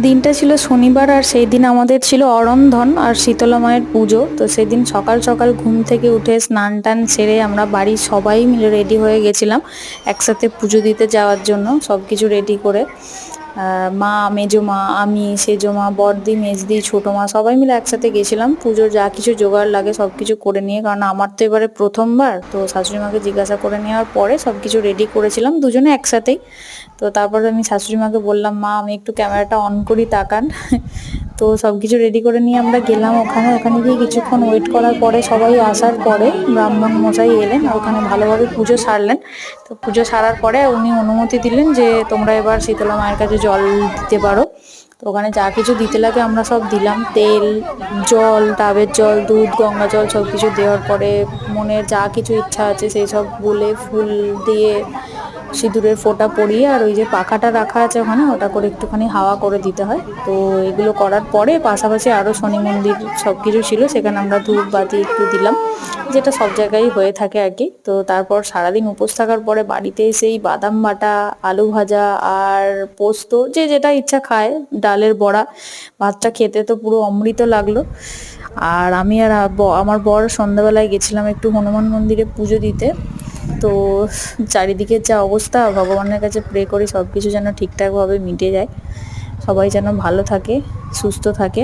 দিনটা ছিল শনিবার আর সেই দিন আমাদের ছিল অরন্ধন আর শীতলা মায়ের পুজো। তো সেদিন সকাল সকাল ঘুম থেকে উঠে স্নান টান সেরে আমরা বাড়ির সবাই মিলে রেডি হয়ে গেছিলাম একসাথে পুজো দিতে যাওয়ার জন্য সব কিছু রেডি করে। মা মেজো মা আমি সেজো মা বড়দি, মেজদি ছোটো মা সবাই মিলে একসাথে গেছিলাম। পুজোর যা কিছু জোগাড় লাগে সব কিছু করে নিয়ে, কারণ আমার তো এবারে প্রথমবার, তো শাশুড়ি মাকে জিজ্ঞাসা করে নেওয়ার পরে সব কিছু রেডি করেছিলাম দুজনে একসাথেই। তো তারপরে আমি শাশুড়ি মাকে বললাম, মা, আমি একটু ক্যামেরাটা অন করি, তাকান। তো সব কিছু রেডি করে নিয়ে আমরা গেলাম ওখানে। ওখানে গিয়ে কিছুক্ষণ ওয়েট করার পরে সবাই আসার পরে ব্রাহ্মণ মশাই এলেন ওখানে ভালোভাবে পুজো সারলেন। তো পুজো সারার পরে উনি অনুমতি দিলেন যে তোমরা এবার শীতলা মায়ের কাছে জল দিতে পারো। তো ওখানে যা কিছু দিতে লাগে আমরা সব দিলাম। তেল, জল ডাবের জল, দুধ, গঙ্গা জল সব কিছু দেওয়ার পরে মনের যা কিছু ইচ্ছা আছে সেই সব বলে ফুল দিয়ে সিঁদুরের ফোঁটা পরিয়ে আর ওই যে পাখাটা রাখা আছে ওখানে, ওটা করে একটুখানি হাওয়া করে দিতে হয়। তো এগুলো করার পরে পাশাপাশি আরও শনি মন্দির সব কিছু ছিল, সেখানে আমরা ধূপ বাতি একটু দিলাম, যেটা সব জায়গায় হয়ে থাকে আর কি। তো তারপর সারাদিন উপোস থাকার পরে বাড়িতে এসেই বাদাম বাটা, আলু ভাজা আর পোস্ত, যে যেটা ইচ্ছা খায়, ডালের বড়া, ভাতটা খেতে তো পুরো অমৃত লাগল। আর আমি আর আমার বর সন্ধ্যাবেলায় গেছিলাম একটু হনুমান মন্দিরে পুজো দিতে। তো চারিদিকের যা অবস্থা, ভগবানের কাছে প্রে করি সব কিছু যেন ঠিকঠাকভাবে মিটে যায়। সবাই যেন ভালো থাকে, সুস্থ থাকে।